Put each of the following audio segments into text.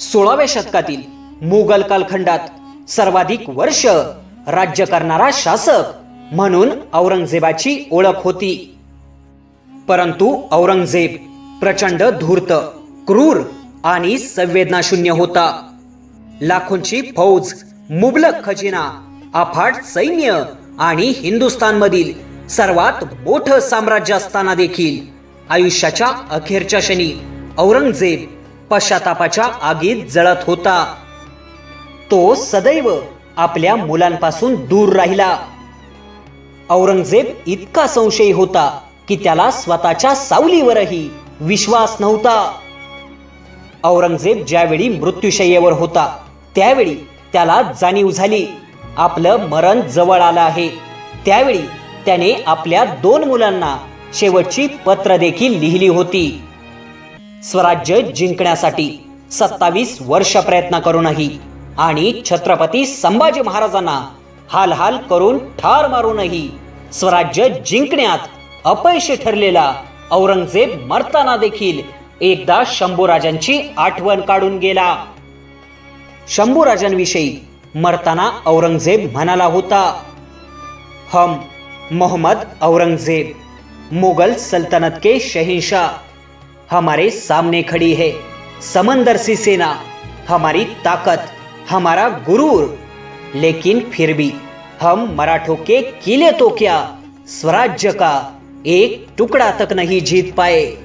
सोळाव्या शतकातील मुघल कालखंडात सर्वाधिक वर्ष राज्य करणारा शासक म्हणून औरंगजेबाची ओळख होती. परंतु औरंगजेब प्रचंड धूर्त क्रूर आणि संवेदनाशून्य होता. लाखोंची फौज मुबलक खजिना अफाट सैन्य आणि हिंदुस्थानमधील सर्वात मोठं साम्राज्य असताना देखील आयुष्याच्या अखेरच्या क्षणी औरंगजेब पश्चातापाच्या आगीत जळत होता. तो सदैव आपल्या मुलांपासून दूर राहिला. औरंगजेब इतका संशयी होता की त्याला स्वतःच्या सावलीवरही विश्वास नव्हता. औरंगजेब ज्यावेळी मृत्यूशय्येवर होता त्यावेळी त्याला जाणीव झाली. आपलं मरण जवळ आलं आहे. त्यावेळी त्याने आपल्या दोन मुलांना शेवटची पत्र देखील लिहिली होती. स्वराज्य जिंकण्यासाठी सत्तावीस वर्ष प्रयत्न करूनही आणि छत्रपती संभाजी महाराजांना हाल हाल करून ठार मारूनही स्वराज्य जिंकण्यात अपयशी ठरलेला औरंगजेब मरताना देखील एकदा शंभूराजांची आठवण काढून गेला. शंभूराजांविषयी मरताना औरंगजेब म्हणाला होता हम मोहम्मद औरंगजेब मुगल सल्तनत के शहंशाह हमारे सामने खड़ी है। समंदर सी सेना, हमारी ताकत, हमारा गुरूर। लेकिन फिर भी हम मराठों के किले तो क्या, स्वराज्य का एक टुकड़ा तक नहीं जीत पाए।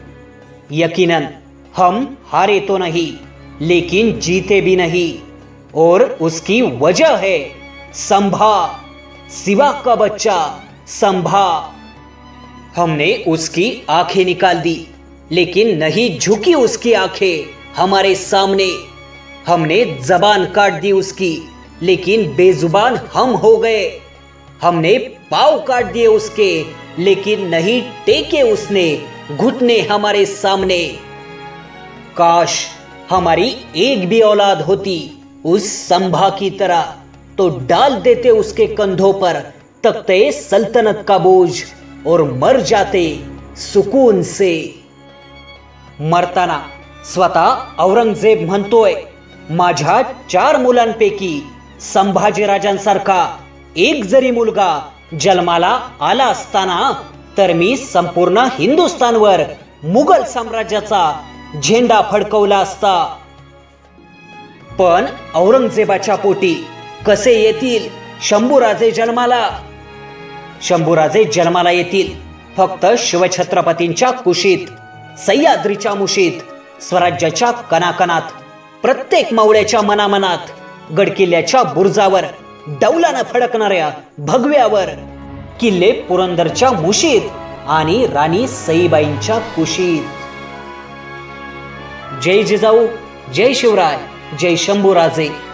यकीनन, हम हारे तो नहीं, लेकिन जीते भी नहीं। और उसकी वजह है, संभा, सिवा का बच्चा, संभा। हमने उसकी आँखें निकाल दी। लेकिन नहीं झुकी उसकी आँखें हमारे सामने। हमने जबान काट दी उसकी, लेकिन बेजुबान हम हो गए। हमने पाव काट दिए उसके, लेकिन नहीं टेके उसने घुटने हमारे सामने। काश हमारी एक भी औलाद होती उस संभा की तरह तो डाल देते उसके कंधों पर तख्ते सल्तनत का बोझ और मर जाते सुकून से। मरताना स्वतः औरंगजेब म्हणतोय माझ्या चार मुलांपैकी संभाजीराजांसारखा एक जरी मुलगा जन्माला आला असताना तर मी संपूर्ण हिंदुस्थानवर मुघल साम्राज्याचा झेंडा फडकवला असता. पण औरंगजेबाच्या पोटी कसे येतील शंभूराजे जन्माला? शंभूराजे जन्माला येतील फक्त शिवछत्रपतींच्या कुशीत. सह्याद्रीच्या मुशीत स्वराज्याच्या कणाकणात प्रत्येक मावळ्याच्या मनामनात गडकिल्ल्याच्या बुर्जावर डौलानं फडकणाऱ्या भगव्यावर किल्ले पुरंदरच्या मुशीत आणि राणी सईबाईंच्या कुशीत. जय जिजाऊ जय शिवराय जय शंभूराजे.